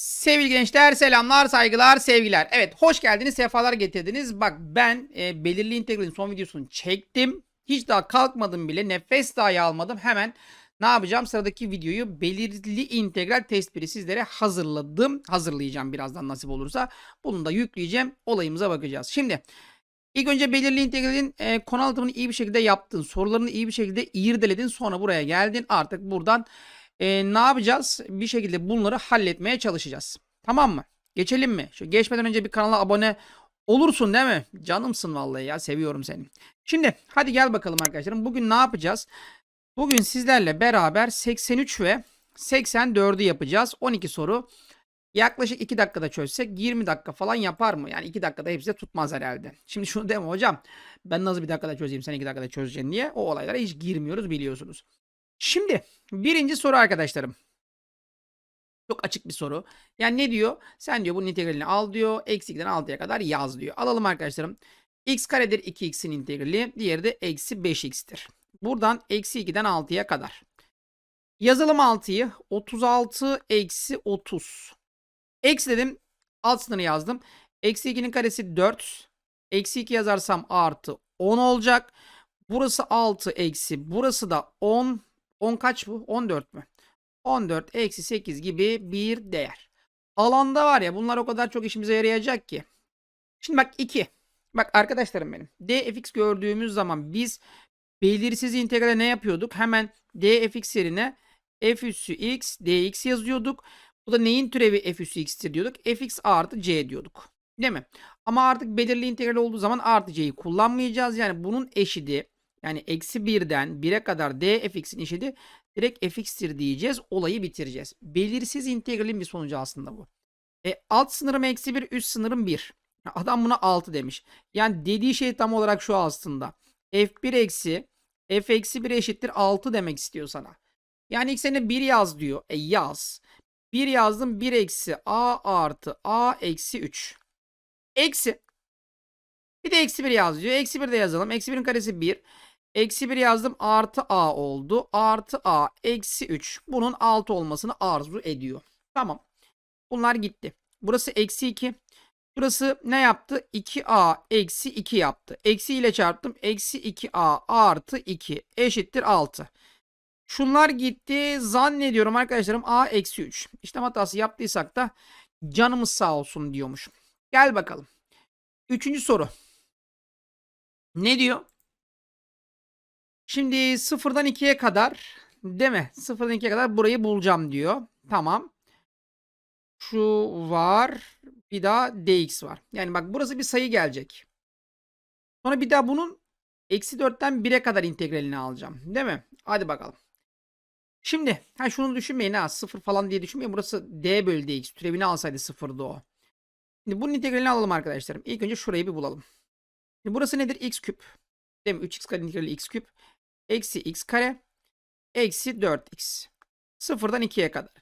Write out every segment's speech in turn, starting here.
Sevgili gençler selamlar saygılar sevgiler. Evet hoş geldiniz sefalar getirdiniz. Bak ben e, belirli integralin son videosunu çektim. Hiç daha kalkmadım bile nefes dahi almadım. Hemen ne yapacağım sıradaki videoyu belirli integral test biri sizlere hazırladım. Hazırlayacağım birazdan nasip olursa. Bunu da yükleyeceğim olayımıza bakacağız. Şimdi ilk önce belirli integralin e, konu anlatımını iyi bir şekilde yaptın. Sorularını iyi bir şekilde irdeledin. Sonra buraya geldin. Artık buradan e, ne yapacağız? Bir şekilde bunları halletmeye çalışacağız. Tamam mı? Geçelim mi? Şu geçmeden önce bir kanala abone olursun değil mi? Canımsın vallahi ya seviyorum seni. Şimdi hadi gel bakalım arkadaşlarım. Bugün ne yapacağız? Bugün sizlerle beraber 83 ve 84'ü yapacağız. 12 soru. Yaklaşık 2 dakikada çözsek 20 dakika falan yapar mı? Yani 2 dakikada hepsi de tutmaz herhalde. Şimdi şunu deme hocam. Ben nasıl bir dakikada çözeyim sen 2 dakikada çözeceksin diye. O olaylara hiç girmiyoruz biliyorsunuz. Şimdi birinci soru arkadaşlarım. Çok açık bir soru. Yani ne diyor? Sen diyor bunun integralini al diyor. Eksi 2'den 6'ya kadar yaz diyor. Alalım arkadaşlarım. x karedir 2x'in integrali. Diğeri de eksi 5x'tir. Buradan eksi 2'den 6'ya kadar. Yazalım 6'yı. 36 eksi 30. Eksi dedim. Alt sınırı yazdım. Eksi 2'nin karesi 4. Eksi 2 yazarsam artı 10 olacak. Burası 6 eksi. Burası da 10. 10 kaç bu? 14 mü? 14 eksi 8 gibi bir değer. Alanda var ya bunlar o kadar çok işimize yarayacak ki. Şimdi bak 2. Bak arkadaşlarım benim. dfx gördüğümüz zaman biz belirsiz integrale ne yapıyorduk? Hemen dfx yerine f üssü x dx yazıyorduk. Bu da neyin türevi f üssü x'tir diyorduk. fx artı c diyorduk. Değil mi? Ama artık belirli integral olduğu zaman artı c'yi kullanmayacağız. Yani bunun eşidi yani eksi 1'den 1'e kadar dfx'in eşidi direkt fx'tir diyeceğiz. Olayı bitireceğiz. Belirsiz integralin bir sonucu aslında bu. E, alt sınırım eksi 1, üst sınırım 1. Adam buna 6 demiş. Yani dediği şey tam olarak şu aslında. f1 eksi f eksi 1 eşittir 6 demek istiyor sana. Yani ilk sene 1 yaz diyor. E yaz. 1 yazdım 1 eksi a artı a eksi 3. Eksi. Bir de eksi 1 yaz diyor. Eksi 1 de yazalım. Eksi 1'in karesi 1. Eksi 1 yazdım artı a oldu. Artı a eksi 3. Bunun 6 olmasını arzu ediyor. Tamam. Bunlar gitti. Burası eksi 2. Burası ne yaptı? 2a eksi 2 yaptı. Eksi ile çarptım. Eksi 2a artı 2 eşittir 6. Şunlar gitti. Zannediyorum arkadaşlarım a eksi 3. İşlem hatası yaptıysak da canımız sağ olsun diyormuş. Gel bakalım. Üçüncü soru. Ne diyor? Şimdi sıfırdan 2'ye kadar değil mi? Sıfırdan 2'ye kadar burayı bulacağım diyor. Tamam. Şu var. Bir daha dx var. Yani bak burası bir sayı gelecek. Sonra bir daha bunun eksi 4'ten 1'e kadar integralini alacağım. Değil mi? Hadi bakalım. Şimdi ha şunu düşünmeyin ha sıfır falan diye düşünmeyin. Burası d bölü dx. Türevini alsaydı sıfırdı o. Şimdi bunun integralini alalım arkadaşlarım. İlk önce şurayı bir bulalım. Şimdi burası nedir? x küp. Değil mi? 3x kare integrali x küp. Eksi x kare. Eksi 4x. Sıfırdan 2'ye kadar.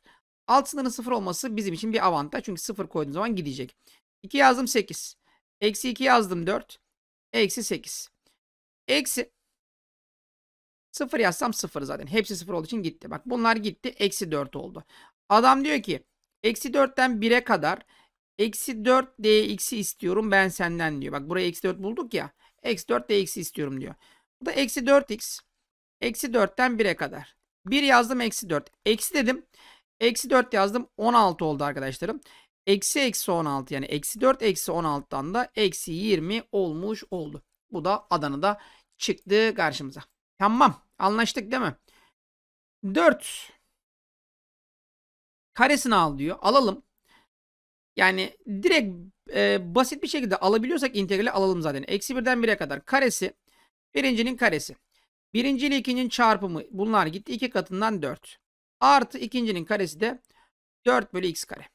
Alt sınırın sıfır olması bizim için bir avantaj. Çünkü sıfır koyduğum zaman gidecek. 2 yazdım 8. Eksi 2 yazdım 4. Eksi 8. Eksi. Sıfır yazsam sıfır zaten. Hepsi sıfır olduğu için gitti. Bak bunlar gitti. Eksi 4 oldu. Adam diyor ki eksi 4'ten 1'e kadar eksi 4 dx'i istiyorum ben senden diyor. Bak buraya eksi 4 bulduk ya. Eksi 4 dx'i istiyorum diyor. Bu da eksi 4x. Eksi 4'ten 1'e kadar. 1 yazdım eksi 4. Eksi dedim. Eksi 4 yazdım. 16 oldu arkadaşlarım. Eksi eksi 16 yani eksi 4 eksi 16'dan da eksi 20 olmuş oldu. Bu da Adana'da çıktı karşımıza. Tamam. Anlaştık değil mi? 4 karesini al diyor. Alalım. Yani direkt e, basit bir şekilde alabiliyorsak integrali alalım zaten. Eksi 1'den 1'e kadar karesi birincinin karesi. Birinci ile ikincinin çarpımı bunlar gitti. iki katından 4. Artı ikincinin karesi de 4 bölü x kare.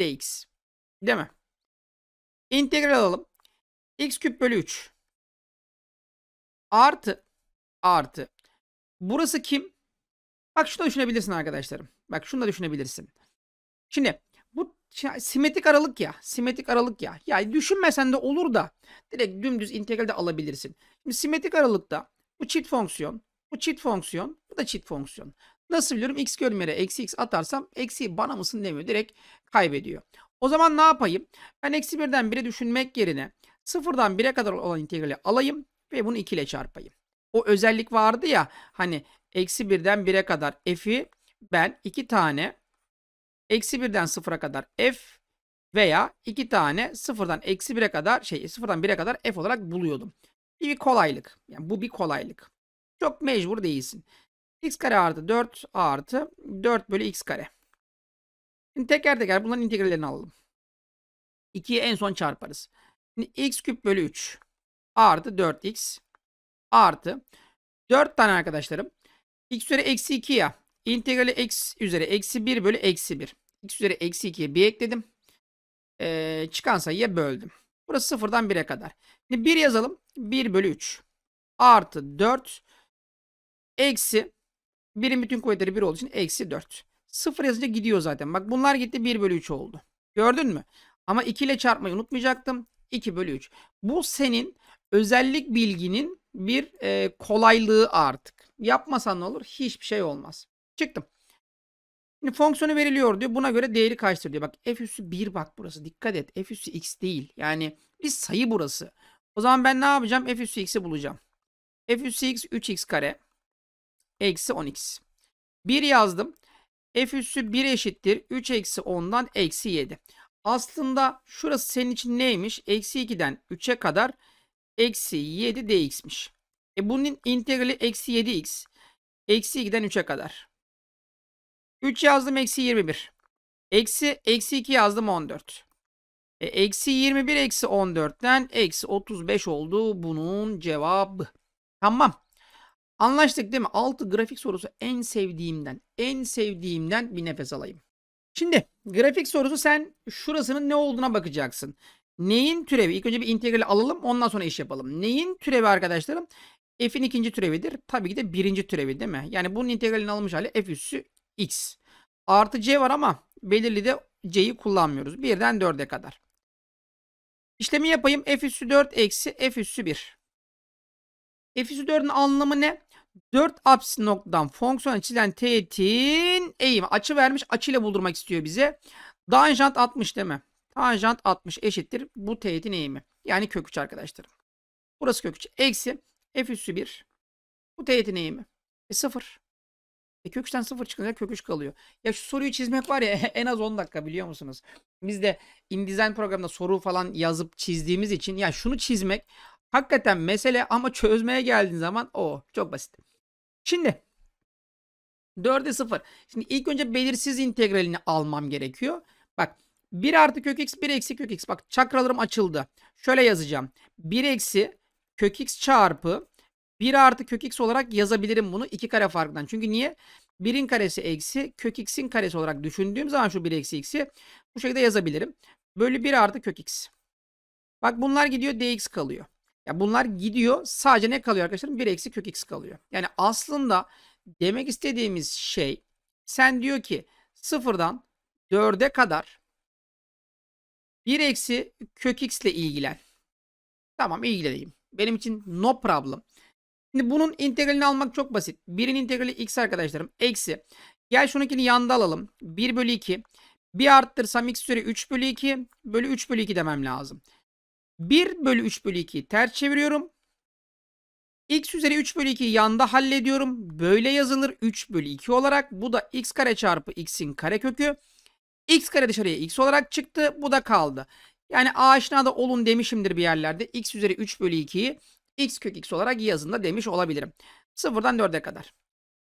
dx. Değil mi? İntegral alalım. x küp bölü 3. Artı. Artı. Burası kim? Bak şunu da düşünebilirsin arkadaşlarım. Bak şunu da düşünebilirsin. Şimdi bu simetrik aralık ya. Simetrik aralık ya. Ya düşünmesen de olur da direkt dümdüz integralde alabilirsin. Şimdi simetrik aralıkta bu çift fonksiyon, bu çift fonksiyon, bu da çift fonksiyon. Nasıl biliyorum? X gördüğüm yere eksi x atarsam eksi bana mısın demiyor. Direkt kaybediyor. O zaman ne yapayım? Ben eksi birden 1'e düşünmek yerine sıfırdan 1'e kadar olan integrali alayım ve bunu 2 ile çarpayım. O özellik vardı ya hani eksi birden 1'e kadar f'i ben 2 tane eksi birden 0'a kadar f veya 2 tane sıfırdan eksi 1'e kadar şey sıfırdan 1'e kadar f olarak buluyordum. Bir kolaylık. Yani bu bir kolaylık. Çok mecbur değilsin. x kare artı 4 artı 4 bölü x kare. Şimdi teker teker bunların integrallerini alalım. 2'yi en son çarparız. Şimdi x küp bölü 3 artı 4x artı 4 tane arkadaşlarım. x üzeri eksi 2 ya. İntegrali x üzeri eksi 1 bölü eksi 1. x üzeri eksi 2'ye 1 ekledim. Ee, çıkan sayıya böldüm. Burası sıfırdan 1'e kadar. Şimdi 1 yazalım. 1 bölü 3 artı 4 eksi 1'in bütün kuvvetleri 1 olduğu için eksi 4. 0 yazınca gidiyor zaten. Bak bunlar gitti 1 bölü 3 oldu. Gördün mü? Ama 2 ile çarpmayı unutmayacaktım. 2 bölü 3. Bu senin özellik bilginin bir e, kolaylığı artık. Yapmasan ne olur? Hiçbir şey olmaz. Çıktım. Şimdi fonksiyonu veriliyor diyor. Buna göre değeri kaçtır diyor. Bak f üssü 1 bak burası. Dikkat et. F üssü x değil. Yani bir sayı burası. O zaman ben ne yapacağım? F üssü x'i bulacağım. F üssü x 3x kare eksi 10x. 1 yazdım. F üssü 1 eşittir. 3 eksi 10'dan eksi 7. Aslında şurası senin için neymiş? Eksi 2'den 3'e kadar eksi 7 dx'miş. E bunun integrali eksi 7x. Eksi 2'den 3'e kadar. 3 yazdım eksi 21. Eksi eksi 2 yazdım 14. E, eksi 21 eksi 14'ten eksi 35 oldu bunun cevabı. Tamam. Anlaştık değil mi? 6 grafik sorusu en sevdiğimden, en sevdiğimden bir nefes alayım. Şimdi grafik sorusu sen şurasının ne olduğuna bakacaksın. Neyin türevi? İlk önce bir integrali alalım ondan sonra iş yapalım. Neyin türevi arkadaşlarım? F'in ikinci türevidir. Tabii ki de birinci türevi değil mi? Yani bunun integralini almış hali f üssü x. Artı c var ama belirli de c'yi kullanmıyoruz. Birden 4'e kadar. İşlemi yapayım. f üssü 4 eksi f üssü 1. f üssü 4'ün anlamı ne? 4 apsis noktadan fonksiyon çizilen teğetin eğimi açı vermiş. Açıyla buldurmak istiyor bize. Tanjant 60 değil mi? Tanjant 60 eşittir bu teğetin eğimi. Yani kök 3 arkadaşlarım. Burası kök 3. Eksi f üssü 1. Bu teğetin eğimi. E 0. E kök 3'ten 0 çıkınca kök 3 kalıyor. Ya şu soruyu çizmek var ya en az 10 dakika biliyor musunuz? Biz de InDesign programında soru falan yazıp çizdiğimiz için ya şunu çizmek hakikaten mesele ama çözmeye geldiğin zaman o çok basit. Şimdi 4'e 0. Şimdi ilk önce belirsiz integralini almam gerekiyor. Bak 1 artı kök x 1 eksi kök x. Bak çakralarım açıldı. Şöyle yazacağım. 1 eksi kök x çarpı 1 artı kök x olarak yazabilirim bunu 2 kare farkından. Çünkü niye? 1'in karesi eksi kök x'in karesi olarak düşündüğüm zaman şu 1 eksi x'i bu şekilde yazabilirim. Bölü 1 artı kök x. Bak bunlar gidiyor dx kalıyor. Ya bunlar gidiyor sadece ne kalıyor arkadaşlar? 1 eksi kök x kalıyor. Yani aslında demek istediğimiz şey sen diyor ki sıfırdan 4'e kadar 1 eksi kök x ile ilgilen. Tamam ilgileneyim. Benim için no problem. Şimdi bunun integralini almak çok basit. 1'in integrali x arkadaşlarım. Eksi. Gel şununkini yanda alalım. 1 bölü 2. Bir arttırsam x üzeri 3 bölü 2 bölü 3 bölü 2 demem lazım. 1 bölü 3 bölü 2'yi ters çeviriyorum. x üzeri 3 bölü 2'yi yanda hallediyorum. Böyle yazılır 3 bölü 2 olarak. Bu da x kare çarpı x'in karekökü. x kare dışarıya x olarak çıktı. Bu da kaldı. Yani aşina da olun demişimdir bir yerlerde. x üzeri 3 bölü 2'yi x kök x olarak yazında demiş olabilirim. 0'dan 4'e kadar.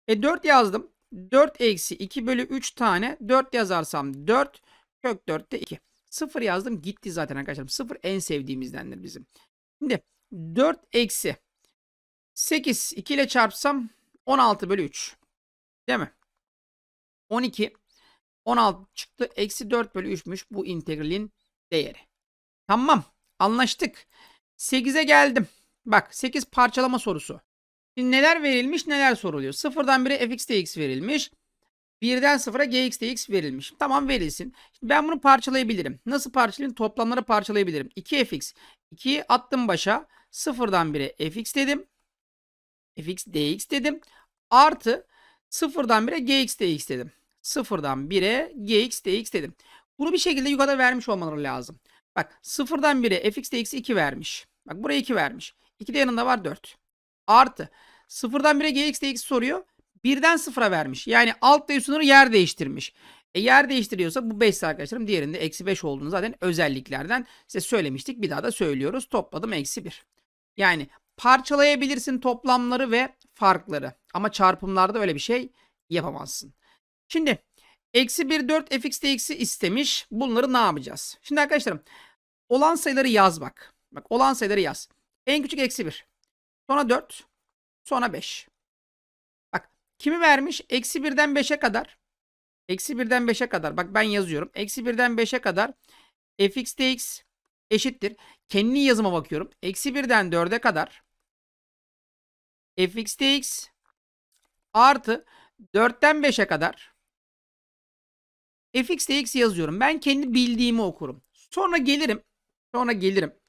E 4 yazdım. 4 eksi 2 bölü 3 tane 4 yazarsam 4 kök 4'te 2. 0 yazdım gitti zaten arkadaşlarım. 0 en sevdiğimizdendir bizim. Şimdi 4 eksi 8 2 ile çarpsam 16 bölü 3. Değil mi? 12 16 çıktı. Eksi 4 bölü 3'müş bu integralin değeri. Tamam. Anlaştık. 8'e geldim. Bak 8 parçalama sorusu. Şimdi neler verilmiş neler soruluyor. 0'dan 1'e fx dx verilmiş. 1'den 0'a gx dx verilmiş. Tamam verilsin. Şimdi ben bunu parçalayabilirim. Nasıl parçalayayım? Toplamları parçalayabilirim. 2fx. 2'yi attım başa. 0'dan 1'e fx dedim. fx dx dedim. Artı Sıfırdan 1'e gx dx dedim. Sıfırdan 1'e gx dx dedim. Bunu bir şekilde yukarıda vermiş olmaları lazım. Bak sıfırdan 1'e fx dx 2 vermiş. Bak buraya 2 vermiş. 2 de yanında var 4. Artı sıfırdan 1'e gx dx soruyor. Birden sıfıra vermiş. Yani alt ve sınırı yer değiştirmiş. E yer değiştiriyorsa bu 5 arkadaşlarım. Diğerinde eksi 5 olduğunu zaten özelliklerden size söylemiştik. Bir daha da söylüyoruz. Topladım eksi 1. Yani parçalayabilirsin toplamları ve farkları. Ama çarpımlarda öyle bir şey yapamazsın. Şimdi eksi 1 4 fx dx'i istemiş. Bunları ne yapacağız? Şimdi arkadaşlarım olan sayıları yaz bak. Bak olan sayıları yaz. En küçük eksi 1. Sonra 4. Sonra 5. Bak kimi vermiş? Eksi 1'den 5'e kadar. Eksi 1'den 5'e kadar. Bak ben yazıyorum. Eksi 1'den 5'e kadar fx dx eşittir. Kendi yazıma bakıyorum. Eksi 1'den 4'e kadar fx dx artı 4'ten 5'e kadar fx dx yazıyorum. Ben kendi bildiğimi okurum. Sonra gelirim. Sonra gelirim.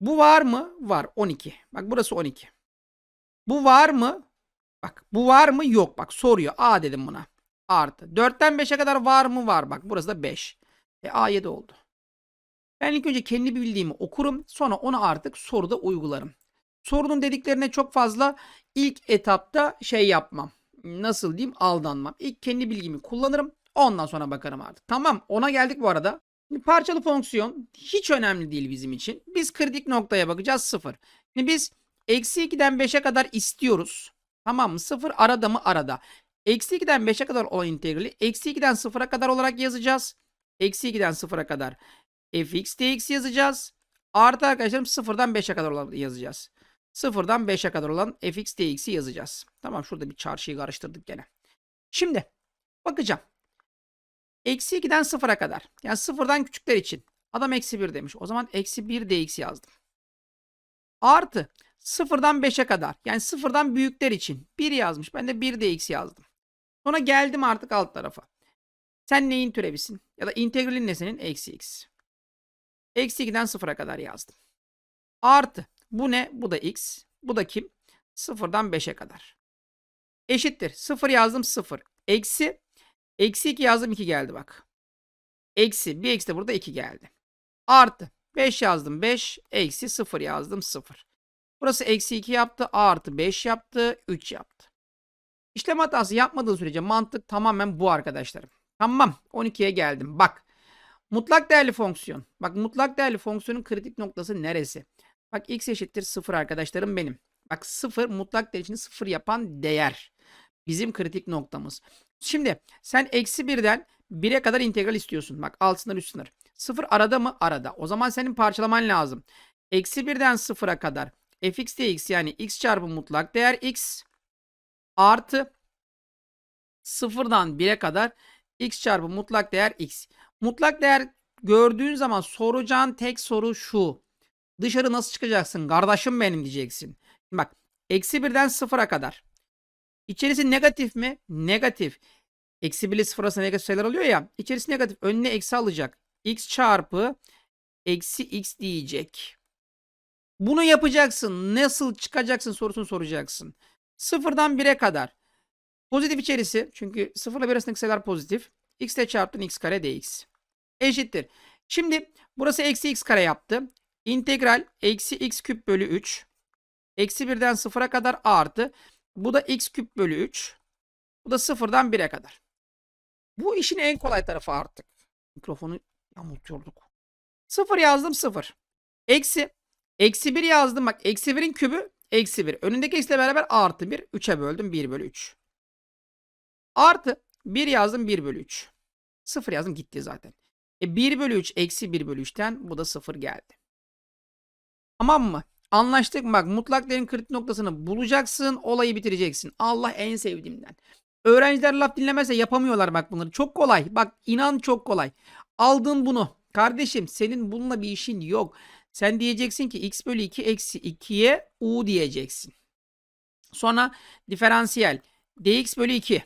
Bu var mı? Var. 12. Bak burası 12. Bu var mı? Bak bu var mı? Yok. Bak soruyor. A dedim buna. Artı. 4'ten 5'e kadar var mı? Var. Bak burası da 5. E A7 oldu. Ben ilk önce kendi bildiğimi okurum. Sonra onu artık soruda uygularım. Sorunun dediklerine çok fazla ilk etapta şey yapmam. Nasıl diyeyim? Aldanmam. İlk kendi bilgimi kullanırım. Ondan sonra bakarım artık. Tamam. Ona geldik bu arada. Parçalı fonksiyon hiç önemli değil bizim için. Biz kritik noktaya bakacağız 0. Şimdi biz eksi 2'den 5'e kadar istiyoruz. Tamam mı? 0 arada mı? Arada. Eksi 2'den 5'e kadar olan integrali eksi 2'den 0'a kadar olarak yazacağız. Eksi 2'den 0'a kadar fx dx yazacağız. Artı arkadaşlarım 0'dan 5'e kadar olan yazacağız. 0'dan 5'e kadar olan fx dx'i yazacağız. Tamam şurada bir çarşıyı karıştırdık gene. Şimdi bakacağım. Eksi 2'den 0'a kadar. Yani 0'dan küçükler için. Adam eksi 1 demiş. O zaman eksi 1 dx yazdım. Artı 0'dan 5'e kadar. Yani 0'dan büyükler için. 1 yazmış. Ben de 1 dx yazdım. Sonra geldim artık alt tarafa. Sen neyin türevisin? Ya da integralin ne senin? Eksi x. Eksi 2'den 0'a kadar yazdım. Artı. Bu ne? Bu da x. Bu da kim? 0'dan 5'e kadar. Eşittir. 0 yazdım 0. Eksi. Eksi 2 yazdım 2 geldi bak. Eksi. Bir eksi de burada 2 geldi. Artı. 5 yazdım 5. Eksi 0 yazdım 0. Burası eksi 2 yaptı. Artı 5 yaptı. 3 yaptı. İşlem hatası yapmadığı sürece mantık tamamen bu arkadaşlarım. Tamam. 12'ye geldim. Bak. Mutlak değerli fonksiyon. Bak mutlak değerli fonksiyonun kritik noktası neresi? Bak x eşittir 0 arkadaşlarım benim. Bak 0 mutlak değer için 0 yapan değer. Bizim kritik noktamız. Şimdi sen eksi 1'den 1'e kadar integral istiyorsun. Bak alt sınır üst sınır. 0 arada mı? Arada. O zaman senin parçalaman lazım. Eksi 1'den 0'a kadar fx dx yani x çarpı mutlak değer x artı 0'dan 1'e kadar x çarpı mutlak değer x. Mutlak değer gördüğün zaman soracağın tek soru şu. Dışarı nasıl çıkacaksın? Kardeşim benim diyeceksin. Bak eksi 1'den 0'a kadar. İçerisi negatif mi? Negatif. Eksi 1 ile 0 arasında negatif sayılar oluyor ya. İçerisi negatif. Önüne eksi alacak. x çarpı eksi x diyecek. Bunu yapacaksın. Nasıl çıkacaksın sorusunu soracaksın. Sıfırdan 1'e kadar. Pozitif içerisi. Çünkü 0 ile 1 arasındaki sayılar pozitif. x ile çarptın x kare dx. Eşittir. Şimdi burası eksi x kare yaptı. İntegral eksi x küp bölü 3. Eksi 1'den 0'a kadar artı. Bu da x küp bölü 3. Bu da 0'dan 1'e kadar. Bu işin en kolay tarafı artık. Mikrofonu yamultuyorduk. 0 yazdım 0. Eksi. Eksi 1 yazdım bak. Eksi 1'in kübü eksi 1. Önündeki eksiyle beraber artı 1. 3'e böldüm 1 bölü 3. Artı 1 yazdım 1 bölü 3. 0 yazdım gitti zaten. E 1 bölü 3 eksi 1 bölü 3'ten bu da 0 geldi. Tamam mı? Anlaştık mı? Bak mutlak değerin kritik noktasını bulacaksın. Olayı bitireceksin. Allah en sevdiğimden. Öğrenciler laf dinlemezse yapamıyorlar bak bunları. Çok kolay. Bak inan çok kolay. Aldın bunu. Kardeşim senin bununla bir işin yok. Sen diyeceksin ki x bölü 2 eksi 2'ye u diyeceksin. Sonra diferansiyel dx bölü 2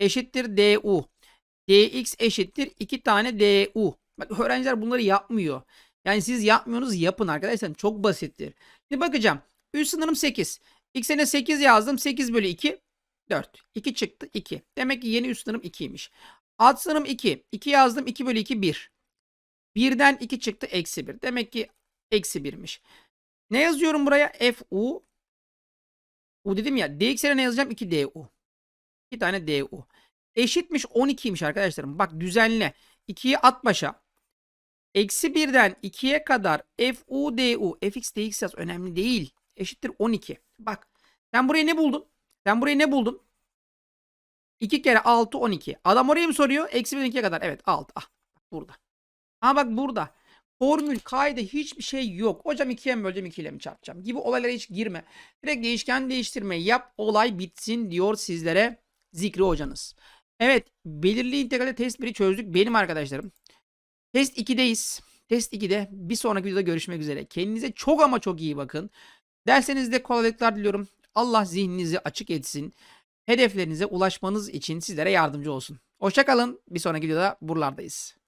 eşittir du. dx eşittir 2 tane du. Bak öğrenciler bunları yapmıyor. Yani siz yapmıyorsunuz yapın arkadaşlar. Çok basittir. Şimdi bakacağım. Üst sınırım 8. X'e 8 yazdım. 8 bölü 2. 4. 2 çıktı 2. Demek ki yeni üst sınırım 2'ymiş. Alt sınırım 2. 2 yazdım 2 bölü 2 1. 1'den 2 çıktı eksi 1. Demek ki eksi 1'miş. Ne yazıyorum buraya? F U. U dedim ya. DX yerine ne yazacağım? 2 DU. 2 tane DU. Eşitmiş 12'ymiş arkadaşlarım. Bak düzenle. 2'yi at başa. Eksi 1'den 2'ye kadar FU DU. FX DX yaz. Önemli değil. Eşittir 12. Bak. Sen buraya ne buldun? Sen buraya ne buldun? 2 kere 6 12. Adam oraya mı soruyor? Eksi 1'den 2'ye kadar. Evet 6. Ah. Burada. Ama bak burada. Formül, kaide hiçbir şey yok. Hocam 2'ye mi böleceğim 2 ile mi çarpacağım gibi olaylara hiç girme. Direkt değişken değiştirme yap olay bitsin diyor sizlere Zikri hocanız. Evet belirli integralde test 1'i çözdük benim arkadaşlarım. Test 2'deyiz. Test 2'de bir sonraki videoda görüşmek üzere. Kendinize çok ama çok iyi bakın. Derslerinizde kolaylıklar diliyorum. Allah zihninizi açık etsin. Hedeflerinize ulaşmanız için sizlere yardımcı olsun. Hoşçakalın. Bir sonraki videoda buralardayız.